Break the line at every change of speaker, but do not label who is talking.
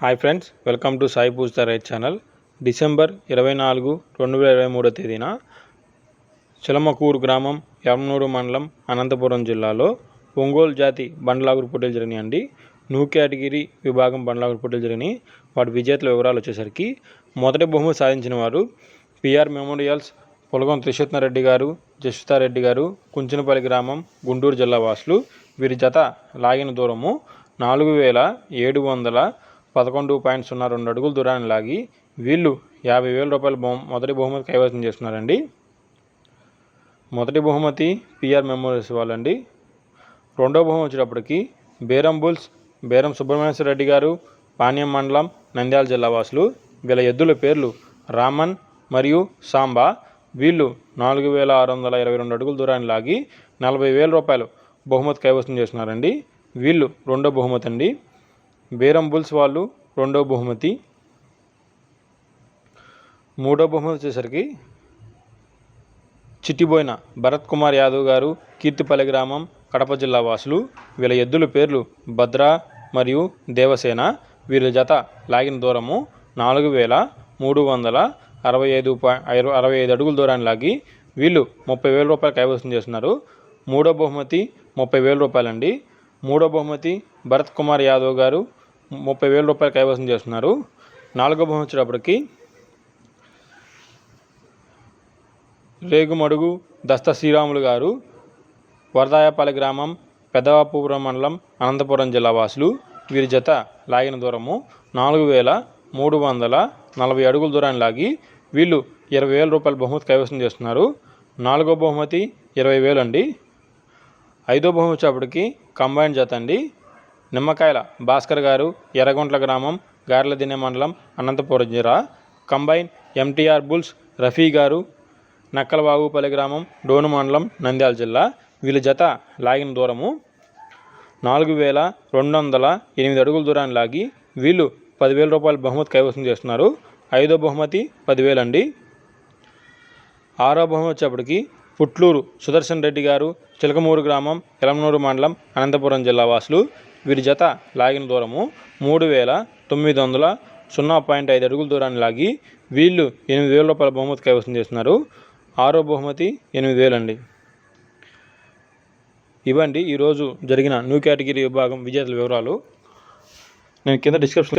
Hi friends welcome to Sai Poojitha write channel December ఇరవై నాలుగు రెండు వేల ఇరవై మూడో తేదీన చిలమకూరు గ్రామం యమనూరు మండలం అనంతపురం జిల్లాలో ఒంగోలు జాతి బండ్లాగురు పోటీలు జరిగినాయండి న్యూ కేటగిరీ విభాగం బండ్లాగురు పోటీలు జరిగినాయి. వాటి విజేతల వివరాలు వచ్చేసరికి మొదటి బహుమతి సాధించిన వారు పిఆర్ మెమోరియల్స్ పొలగం త్రిశత్నారెడ్డి గారు జస్వితారెడ్డి గారు కుంచినపల్లి గ్రామం గుంటూరు జిల్లా వాసులు. వీరి జత లాగిన దూరము నాలుగు వేల ఏడు వందల పదకొండు పాయింట్ సున్నా రెండు అడుగుల దూరాన్ని లాగి వీళ్ళు యాభై వేల రూపాయల బహు మొదటి బహుమతి కైవసం చేస్తున్నారండి. మొదటి బహుమతి పిఆర్ మెమోరియల్స్ వాళ్ళండి. రెండో బహుమతి వచ్చేటప్పటికి బేరం బుల్స్ బేరం సుబ్రహ్మణ్యేశ్వర రెడ్డి గారు పాణ్యం మండలం నంద్యాల జిల్లా వాసులు వీళ్ళ ఎద్దుల పేర్లు రామన్ మరియు సాంబా. వీళ్ళు నాలుగు వేల ఆరు వందల ఇరవై రెండు అడుగుల దూరాన్ని లాగి నలభై వేల రూపాయలు బహుమతి కైవసం చేస్తున్నారండి. వీళ్ళు రెండో బహుమతి అండి. బేరం బుల్స్ వాళ్ళు రెండో బహుమతి. మూడో బహుమతి వచ్చేసరికి చిట్టిబోయిన భరత్ కుమార్ యాదవ్ గారు కీర్తిపల్లి గ్రామం కడప జిల్లా వాసులు. వీళ్ళ ఎద్దుల పేర్లు భద్ర మరియు దేవసేన. వీళ్ళ జత లాగిన దూరము నాలుగు వేల మూడు వందల అరవై ఐదు అరవై ఐదు అడుగుల దూరాన్ని లాగి వీళ్ళు ముప్పై వేల రూపాయలు కైవసం చేస్తున్నారు. మూడో బహుమతి ముప్పై వేల రూపాయలండి. మూడో బహుమతి భరత్ కుమార్ యాదవ్ గారు ముప్పై వేల రూపాయలు కైవసం చేస్తున్నారు. నాలుగో బహుమతి వచ్చేటప్పటికి రేగుమడుగు దస్త శ్రీరాములు గారు వరదాయపల్లి గ్రామం పెద్దవాపురం మండలం అనంతపురం జిల్లా వాసులు. వీరి జత లాగిన దూరము నాలుగు వేల మూడు వందల నలభై అడుగుల దూరాన్ని లాగి వీళ్ళు ఇరవై వేల రూపాయల బహుమతి కైవసం చేస్తున్నారు. నాలుగో బహుమతి ఇరవై వేలు అండి. ఐదో బహుమతి వచ్చేప్పటికి కంబైన్ జత అండి. నిమ్మకాయల భాస్కర్ గారు ఎర్రగుంట్ల గ్రామం గార్లదిన్నె మండలం అనంతపురం జిల్లా కంబైన్ ఎంటీఆర్ బుల్స్ రఫీ గారు నక్కలబాగుపల్లి గ్రామం డోను మండలం నంద్యాల జిల్లా. వీళ్ళ జత లాగిన దూరము నాలుగు వేల రెండు వందల ఎనిమిది అడుగుల దూరాన్ని లాగి వీళ్ళు పదివేల రూపాయల బహుమతి కైవసం చేస్తున్నారు. ఐదో బహుమతి పదివేలు అండి. ఆరో బహుమతి వచ్చేప్పటికి పుట్లూరు సుదర్శన్ రెడ్డి గారు చిలకమూరు గ్రామం ఎలమనూరు మండలం అనంతపురం జిల్లా వాసులు. వీరి జత లాగిన దూరము మూడు వేల తొమ్మిది వందల సున్నా పాయింట్ ఐదు అడుగుల దూరాన్ని లాగి వీళ్ళు ఎనిమిది వేల రూపాయల బహుమతి కైవసం చేస్తున్నారు. ఆరో బహుమతి ఎనిమిది వేలు అండి ఇవ్వండి. ఈరోజు జరిగిన న్యూ కేటగిరీ విభాగం విజేతల వివరాలు నేను కింద డిస్క్రిప్షన్